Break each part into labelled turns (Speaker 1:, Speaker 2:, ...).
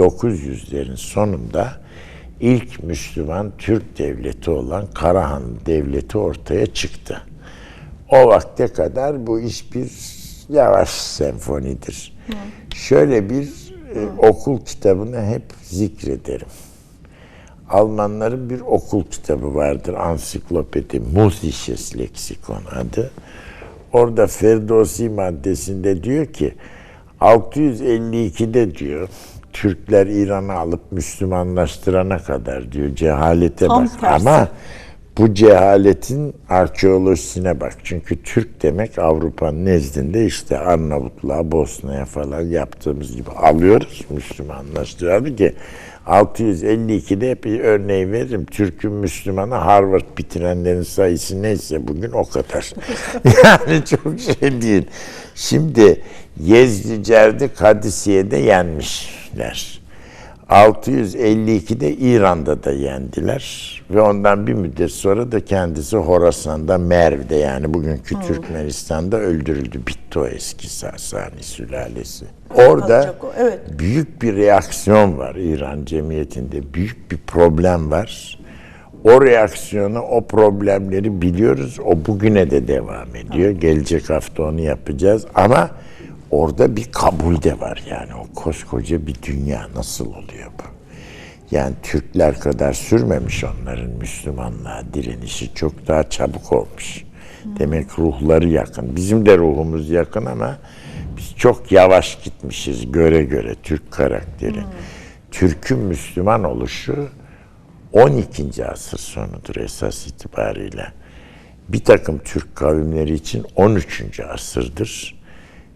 Speaker 1: 1900'lerin sonunda ilk Müslüman Türk devleti olan Karahan Devleti ortaya çıktı. O vakte kadar bu iş bir yavaş senfonidir. Şöyle bir e, okul kitabını hep zikrederim. Almanların bir okul kitabı vardır, ansiklopedi, Musisches Lexikon adı. Orada Ferdowsi maddesinde diyor ki 652'de diyor Türkler İran'ı alıp Müslümanlaştırana kadar diyor cehalete
Speaker 2: Tam
Speaker 1: bak.
Speaker 2: tersi.
Speaker 1: Ama bu cehaletin arkeolojisine bak. Çünkü Türk demek Avrupa'nın nezdinde işte Arnavutluğa, Bosna'ya falan yaptığımız gibi alıyoruz Müslümanlaştırıyoruz ki 652'de hep bir örneği veririm. Türk'ün Müslümanı Harvard bitirenlerin sayısı neyse bugün o kadar. yani çok şey değil. Şimdi Yezdicerdi Kadisiye'de yenmişler. 652'de İran'da da yendiler ve ondan bir müddet sonra da kendisi Horasan'da Merv'de yani bugünkü Türkmenistan'da öldürüldü. Bitti o eski Sasani sülalesi. Orada
Speaker 2: o, evet.
Speaker 1: büyük bir reaksiyon var İran cemiyetinde. Büyük bir problem var. O reaksiyonu, o problemleri biliyoruz. O bugüne de devam ediyor. Gelecek hafta onu yapacağız. Ama orada bir kabul de var yani. O koskoca bir dünya nasıl oluyor bu? Yani Türkler kadar sürmemiş onların Müslümanlığa direnişi. Çok daha çabuk olmuş. Demek ruhları yakın. Bizim de ruhumuz yakın ama biz çok yavaş gitmişiz göre göre Türk karakteri. Türk'ün Müslüman oluşu 12. asır sonudur esas itibariyle. Bir takım Türk kavimleri için 13. asırdır.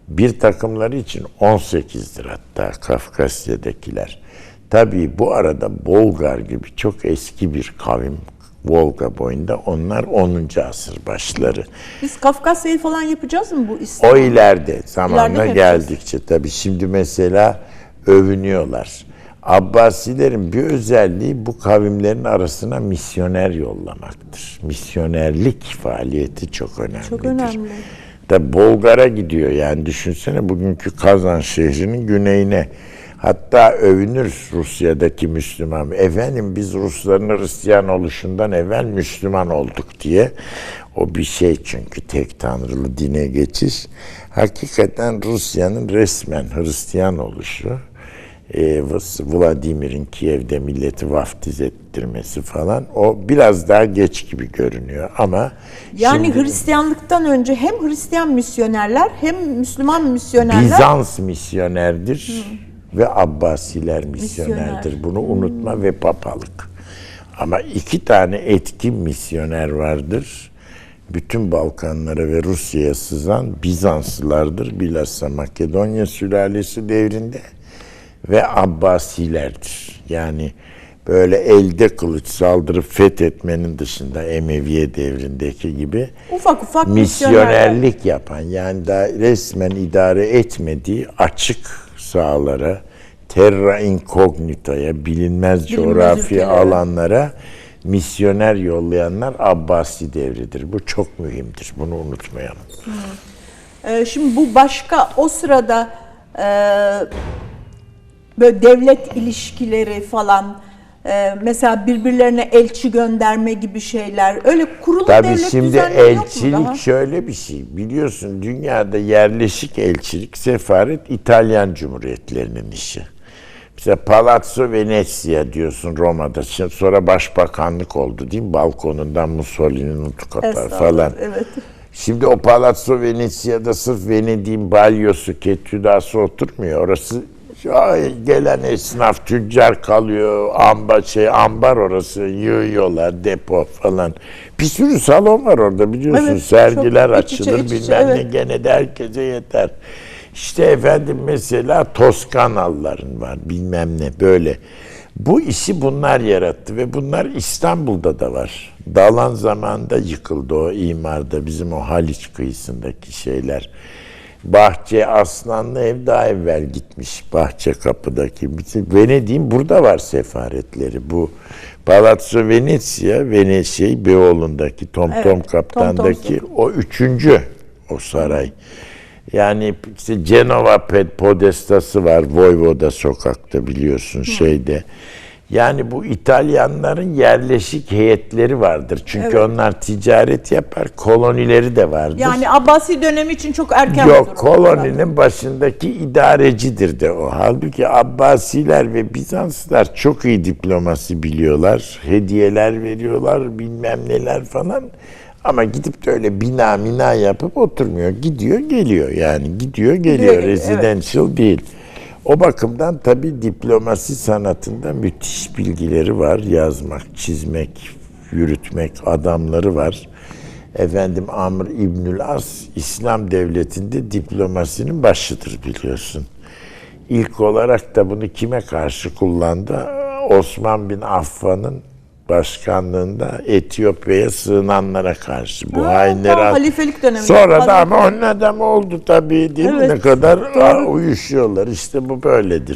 Speaker 1: Bir takımları için 18'dir hatta Kafkasya'dakiler. Tabii bu arada Bolgar gibi çok eski bir kavim Volga boyunda onlar 10. asır başları.
Speaker 2: Biz Kafkasya'yı falan yapacağız mı bu İslam?
Speaker 1: O ileride zamanla
Speaker 2: İleride
Speaker 1: geldikçe tabii şimdi mesela övünüyorlar. Abbasilerin bir özelliği bu kavimlerin arasına misyoner yollamaktır. Misyonerlik faaliyeti çok önemlidir.
Speaker 2: Çok önemli.
Speaker 1: Da Bolgar'a gidiyor yani düşünsene bugünkü Kazan şehrinin güneyine. Hatta övünür Rusya'daki Müslüman. Efendim biz Rusların Hristiyan oluşundan evvel Müslüman olduk diye. O bir şey çünkü tek tanrılı dine geçiş. Hakikaten Rusya'nın resmen Hristiyan oluşu. E, Vladimir'in Kiev'de milleti vaftiz ettirmesi falan o biraz daha geç gibi görünüyor ama
Speaker 2: Yani
Speaker 1: şimdi-
Speaker 2: Hristiyanlıktan önce hem Hristiyan misyonerler hem Müslüman misyonerler
Speaker 1: Bizans misyonerdir ve Abbasiler misyonerdir.
Speaker 2: Misyoner.
Speaker 1: Bunu unutma ve papalık. Ama iki tane etkin misyoner vardır. Bütün Balkanlara ve Rusya'ya sızan Bizanslılardır. Bilhassa Makedonya sülalesi devrinde ve Abbasilerdir. Yani böyle elde kılıç saldırıp fethetmenin dışında Emeviye devrindeki gibi
Speaker 2: ufak ufak
Speaker 1: misyonerlik yapan yani da resmen idare etmediği açık sahalara, terra incognita'ya, bilinmez, coğrafi
Speaker 2: ülkelere.
Speaker 1: alanlara misyoner yollayanlar Abbasi devridir. Bu çok mühimdir. Bunu unutmayalım.
Speaker 2: Ee, şimdi bu başka o sırada e, böyle devlet ilişkileri falan e, mesela birbirlerine elçi gönderme gibi şeyler öyle kurulu
Speaker 1: Tabii
Speaker 2: devlet
Speaker 1: şimdi elçilik şöyle bir şey. Biliyorsun dünyada yerleşik elçilik, sefaret İtalyan Cumhuriyetlerinin işi. Mesela Palazzo Venezia diyorsun Roma'da. Şimdi Sonra başbakanlık oldu değil mi? Balkonundan Mussolini'nin nutuk atar falan.
Speaker 2: Evet.
Speaker 1: Şimdi o Palazzo Venezia'da sırf Venedik'in balyosu, ketüdası oturmuyor. Orası gelen esnaf, tüccar kalıyor. Amba, şey, ambar orası. Yığıyorlar, depo falan. Bir sürü salon var orada biliyorsun.
Speaker 2: Evet,
Speaker 1: Sergiler
Speaker 2: çok
Speaker 1: açılır
Speaker 2: iç içe,
Speaker 1: bilmem ne.
Speaker 2: evet.
Speaker 1: Gene de herkese yeter. İşte efendim mesela Toskanalıların var bilmem ne böyle. Bu işi bunlar yarattı ve bunlar İstanbul'da da var. Dalan zamanında yıkıldı o imarda bizim o Haliç kıyısındaki şeyler. Bahçe Aslanlı ev daha evvel gitmiş. Bahçe kapıdaki. Bizim Venedik'in burada var sefaretleri. Bu Palazzo Venezia, Vene şey Beyoğlu'ndaki Tom
Speaker 2: Evet,
Speaker 1: Tom
Speaker 2: Tom
Speaker 1: Kaptan'daki o üçüncü o saray. Yani işte Cenova Podestası var Voyvoda sokakta biliyorsun şeyde. Yani bu İtalyanların yerleşik heyetleri vardır. Çünkü
Speaker 2: Evet.
Speaker 1: onlar ticaret yapar. Kolonileri de vardır.
Speaker 2: Yani Abbasi dönemi için çok erken
Speaker 1: Yok koloninin başındaki idarecidir de o. Halbuki Abbasiler ve Bizanslılar çok iyi diplomasi biliyorlar. Hediyeler veriyorlar bilmem neler falan. Ama gidip de öyle bina mina yapıp oturmuyor. Gidiyor geliyor yani. Gidiyor geliyor.
Speaker 2: evet.
Speaker 1: Residential değil. O bakımdan tabii diplomasi sanatında müthiş bilgileri var. Yazmak, çizmek, yürütmek adamları var. Efendim Amr İbnül As İslam devletinde diplomasinin başıdır biliyorsun. İlk olarak da bunu kime karşı kullandı? Osman bin Affan'ın başkanlığında Etiyopya'ya sığınanlara karşı. Bu
Speaker 2: Ha,
Speaker 1: hainleri
Speaker 2: halifelik döneminde.
Speaker 1: Sonra da ama onun adamı oldu tabii değil mi?
Speaker 2: Evet,
Speaker 1: Ne kadar aa, uyuşuyorlar. İşte bu böyledir.